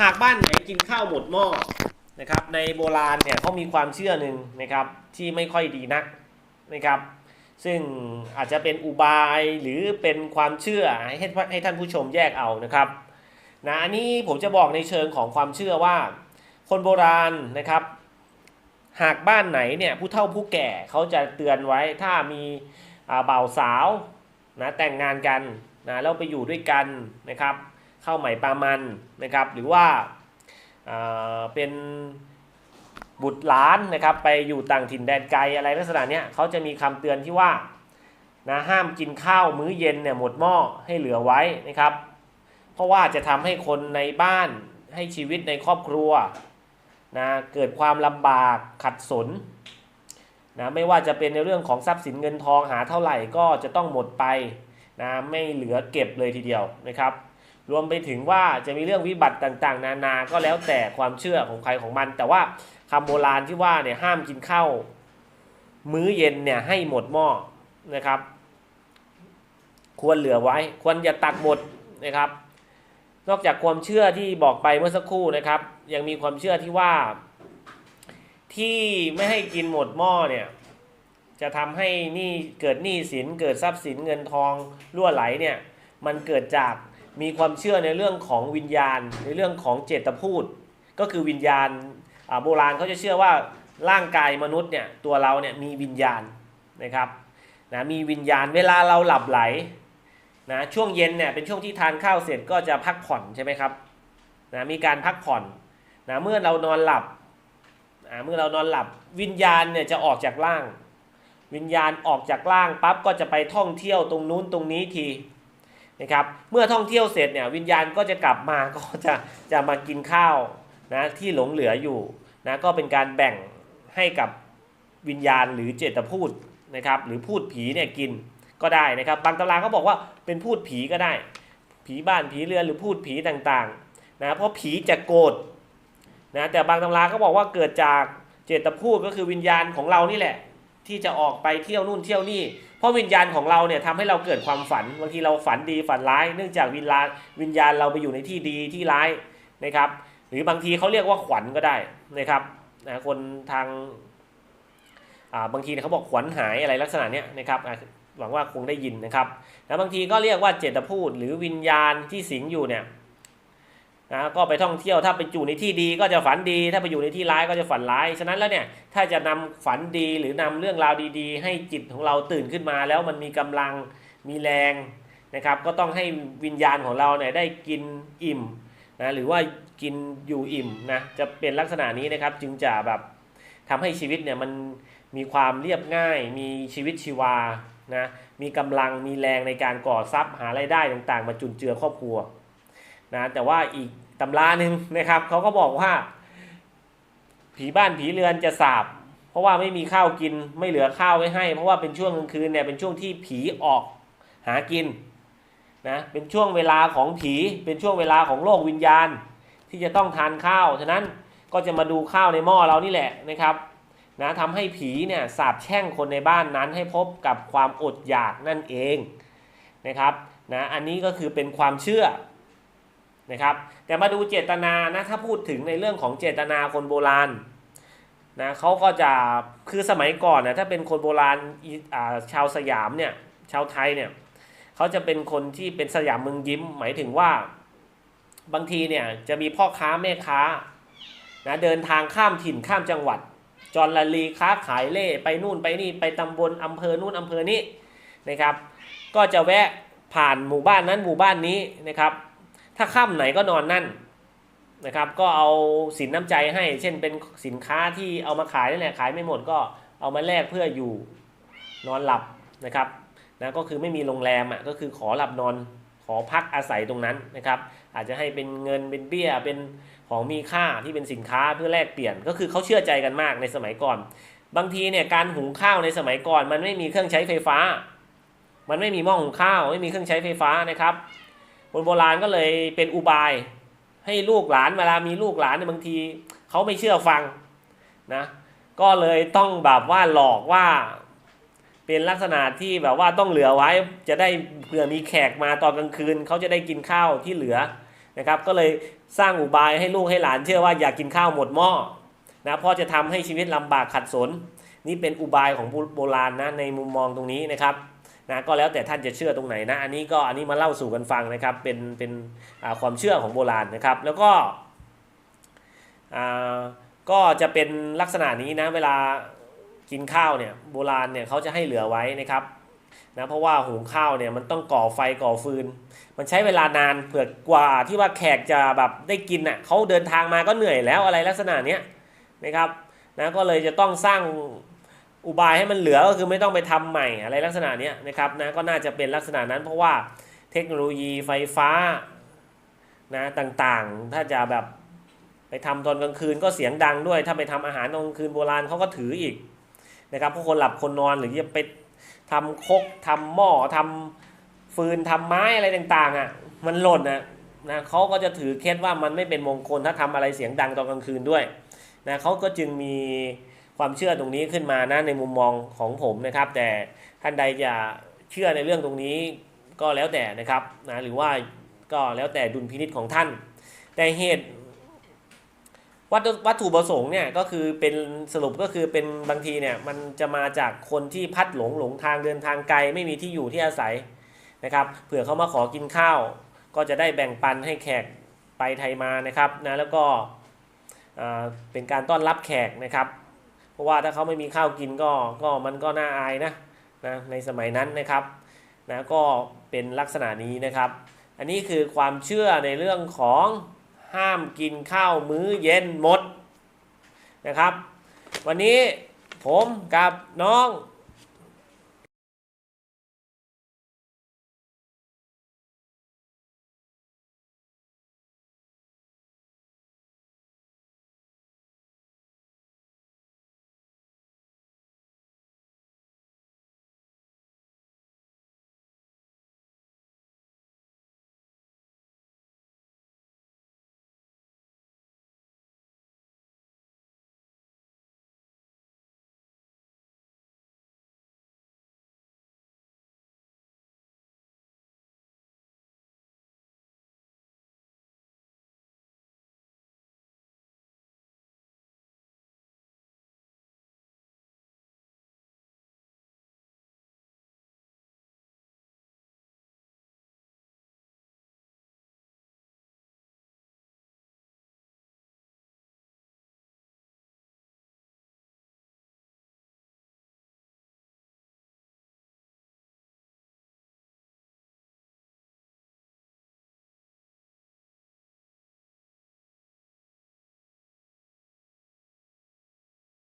หากบ้านไหนกินข้าวหมดหม้อนะครับในโบราณเนี่ยเขามีความเชื่อหนึ่งนะครับที่ไม่ค่อยดีนักนะครับซึ่งอาจจะเป็นอุบายหรือเป็นความเชื่อให้ให้ท่านผู้ชมแยกเอานะครับนะอันนี้ผมจะบอกในเชิงของความเชื่อว่า คนโบราณนะครับ หากบ้านไหนเนี่ยผู้เฒ่าผู้แก่เขาจะเตือนไว้ถ้ามีอ่าบ่าวสาวนะแต่งงานกันนะแล้วไปอยู่ด้วยกันนะครับ ข้าใหม่ปามันนะครับ หรือว่าอ่าเป็นบุตรหลานนะครับ ไปอยู่ต่างถิ่นแดนไกลอะไรลักษณะเนี้ยเขาจะมีคำเตือนที่ว่านะห้ามกินข้าวมื้อเย็นเนี่ยหมดหม้อให้เหลือไว้นะครับ เพราะว่าจะทำให้คนในบ้านให้ชีวิตในครอบครัวนะเกิดความลำบากขัดสนนะไม่ว่าจะเป็นในเรื่องของทรัพย์สินเงินทองหาเท่าไหร่ก็จะต้องหมดไปนะไม่เหลือเก็บเลยทีเดียวนะครับ รวมไปถึงว่าจะมีเรื่องวิบัติต่างๆ นานาก็แล้วแต่ความเชื่อของใครของมัน แต่ว่าคำโบราณที่ว่าเนี่ยห้ามกินข้าวมื้อเย็นเนี่ยให้หมดหม้อนะครับ ควรเหลือไว้ ควรอย่าตักหมดนะครับ นอกจากความเชื่อที่บอกไปเมื่อสักครู่นะครับ ยังมีความเชื่อที่ว่า ที่ไม่ให้กินหมดหม้อเนี่ยจะทำให้นี่เกิดหนี้สินเกิดทรัพย์สินเงินทองรั่วไหลเนี่ยมันเกิดจาก มีความเชื่อในเรื่องของวิญญาณ ในเรื่องของเจตพูด ก็คือวิญญาณโบราณเขาจะเชื่อว่าร่างกายมนุษย์เนี่ยตัวเราเนี่ยมีวิญญาณนะครับนะมีวิญญาณเวลาเราหลับไหลนะช่วงเย็นเนี่ยเป็นช่วงที่ทานข้าวเสร็จก็จะพักผ่อนใช่ไหมครับนะมีการพักผ่อนนะเมื่อเรานอนหลับอ่าเมื่อเรานอนหลับวิญญาณเนี่ยจะออกจากร่าง วิญญาณออกจากร่างปั๊บก็จะไปท่องเที่ยวตรงนู้นตรงนี้ที นะครับเมื่อท่องเที่ยวเสร็จเนี่ยวิญญาณก็จะกลับมาก็จะจะมากินข้าวนะที่หลงเหลืออยู่นะก็เป็นการแบ่งให้กับวิญญาณหรือเจตพูดนะครับหรือพูดผีเนี่ยกินก็ได้นะครับบางตำราเขาบอกว่าเป็นพูดผีก็ได้ ผีบ้านผีเรือนหรือพูดผีต่างๆนะเพราะผีจะโกรธนะแต่บางตำราเขาบอกว่าเกิดจากเจตพูดก็คือวิญญาณของเรานี่แหละ ที่จะออกไปเที่ยวนู่นเที่ยวนี่เพราะวิญญาณของเราเนี่ยทำให้เราเกิดความฝันบางทีเราฝันดีฝันร้าย เนื่องจากวิญญาณวิญญาณเราไปอยู่ในที่ดีที่ร้ายนะครับ หรือบางทีเขาเรียกว่าขวัญก็ได้นะครับนะคนทางอ่าบางทีเนี่ยเขาบอกขวัญหายอะไรลักษณะเนี้ยนะครับหวังว่าคงได้ยินนะครับแล้วบางทีก็เรียกว่าเจตพูดหรือวิญญาณที่สิงอยู่เนี่ย นะก็ไปท่องเที่ยวถ้าไปอยู่ในที่ดีก็จะฝันดี ถ้าไปอยู่ในที่ร้ายก็จะฝันร้าย ฉะนั้นแล้วเนี่ยถ้าจะนำฝันดีหรือนำเรื่องราวดีๆ ให้จิตของเราตื่นขึ้นมา แล้วมันมีกำลังมีแรงนะครับ ก็ต้องให้วิญญาณของเราเนี่ยได้กินอิ่มนะหรือว่ากินอยู่อิ่มนะจะเป็นลักษณะนี้นะครับ จึงจะแบบทำให้ชีวิตเนี่ยมันมีความเรียบง่าย มีชีวิตชีวานะมีกำลังมีแรงในการก่อทรัพย์หารายได้ต่างๆ มาจุนเจือครอบครัวนะแต่ว่าอีก ตำราหนึ่งนะครับเขาก็บอกว่า ผีบ้านผีเรือนจะสาบ เพราะว่าไม่มีข้าวกินไม่เหลือข้าวไว้ให้ เพราะว่าเป็นช่วงกลางคืนเนี่ยเป็นช่วงที่ผีออกหากินนะเป็นช่วงเวลาของผีเป็นช่วงเวลาของโลกวิญญาณ ที่จะต้องทานข้าวฉะนั้นก็จะมาดูข้าวในหม้อเรานี่แหละนะครับนะทำให้ผีเนี่ยสาบแช่งคนในบ้านนั้นให้พบกับความอดอยากนั่นเองนะครับนะอันนี้ก็คือเป็นความเชื่อ นะครับ แต่มาดูเจตนานะถ้าพูดถึงในเรื่องของเจตนาคนโบราณนะเขาก็จะคือสมัยก่อนนะถ้าเป็นคนโบราณชาวสยามเนี่ยชาวไทยเนี่ยเขาจะเป็นคนที่เป็นสยามเมืองยิ้ม หมายถึงว่าบางทีเนี่ยจะมีพ่อค้าแม่ค้านะเดินทางข้ามถิ่นข้ามจังหวัด จรละลีค้าขายเล่ไปนู่นไปนี่ไปตำบลอำเภอนู่นอำเภอนี้นะครับ ก็จะแวะผ่านหมู่บ้านนั้นหมู่บ้านนี้นะครับ ถ้าค่ำไหนก็นอนนั่นนะครับ ก็เอาสินน้ำใจให้ เช่นเป็นสินค้าที่เอามาขายนั่นแหละขายไม่หมดก็เอามาแลกเพื่ออยู่นอนหลับนะครับนะก็คือไม่มีโรงแรมอะก็คือขอหลับนอนขอพักอาศัยตรงนั้นนะครับ อาจจะให้เป็นเงินเป็นเบี้ยเป็นของมีค่าที่เป็นสินค้าเพื่อแลกเปลี่ยน ก็คือเขาเชื่อใจกันมากในสมัยก่อน บางทีเนี่ยการหุงข้าวในสมัยก่อน มันไม่มีเครื่องใช้ไฟฟ้า มันไม่มีหม้อหุงข้าว ไม่มีเครื่องใช้ไฟฟ้านะครับ คนโบราณก็เลยเป็นอุบาย ให้ลูกหลานเวลามีลูกหลานเนี่ยบางทีเขาไม่เชื่อฟังนะก็เลยต้องแบบว่าหลอกว่า เป็นลักษณะที่แบบว่าต้องเหลือไว้จะได้เผื่อมีแขกมาตอนกลางคืนเขาจะได้กินข้าวที่เหลือนะครับ ก็เลยสร้างอุบายให้ลูกให้หลานเชื่อว่าอยากกินข้าวหมดหม้อนะเพราะจะทำให้ชีวิตลำบากขัดสน นี่เป็นอุบายของโบราณนะในมุมมองตรงนี้นะครับ นะก็แล้วแต่ท่านจะเชื่อตรงไหนนะอันนี้ก็อันนี้มาเล่าสู่กันฟังนะครับเป็นเป็นความเชื่อของโบราณนะครับ แล้วก็อ่าก็จะเป็นลักษณะนี้นะเวลากินข้าวเนี่ยโบราณเนี่ยเขาจะให้เหลือไว้นะครับนะเพราะว่าหุงข้าวเนี่ยมันต้องก่อไฟก่อฟืน มันใช้เวลานานเผื่อกว่าที่ว่าแขกจะแบบได้กินอะเขาเดินทางมาก็เหนื่อยแล้วอะไรลักษณะเนี้ยนะครับนะก็เลยจะต้องสร้าง อุบายให้มันเหลือก็คือไม่ต้องไปทำใหม่อะไรลักษณะนี้นะครับนะก็น่าจะเป็นลักษณะนั้นเพราะว่าเทคโนโลยีไฟฟ้านะต่างๆ ถ้าจะแบบไปทำตอนกลางคืนก็เสียงดังด้วย ถ้าไปทำอาหารตอนกลางคืนโบราณเขาก็ถืออีกนะครับพราะคนหลับคนนอนหรือจะไปทำคกทำหม้อทำฟืนทำไม้อะไรต่างๆอะมันหล่นนะนะเขาก็จะถือเคล็ดว่ามันไม่เป็นมงคลถ้าทำอะไรเสียงดังตอนกลางคืนด้วยนะเขาก็จึงมี ความเชื่อตรงนี้ขึ้นมานะในมุมมองของผมนะครับ แต่ท่านใดจะเชื่อในเรื่องตรงนี้ก็แล้วแต่นะครับนะหรือว่าก็แล้วแต่ดุลพินิษของท่าน แต่เหตุวัตถุวัตถุประสงค์เนี่ยก็คือเป็นสรุปก็คือเป็นบางทีเนี่ยมันจะมาจากคนที่พัดหลงหลงทางเดินทางไกลไม่มีที่อยู่ที่อาศัยนะครับเผื่อเขามาขอกินข้าว ก็จะได้แบ่งปันให้แขกไปไทยมานะครับนะแล้วก็เป็นการต้อนรับแขกนะครับ ราะว่าถ้าเขาไม่มีข้าวกินก็ก็มันก็น่าอายนะนะในสมัยนั้นนะครับนะก็เป็นลักษณะนี้นะครับ อันนี้คือความเชื่อในเรื่องของห้ามกินข้าวมื้อเย็นหมดนะครับ วันนี้ผมกับน้อง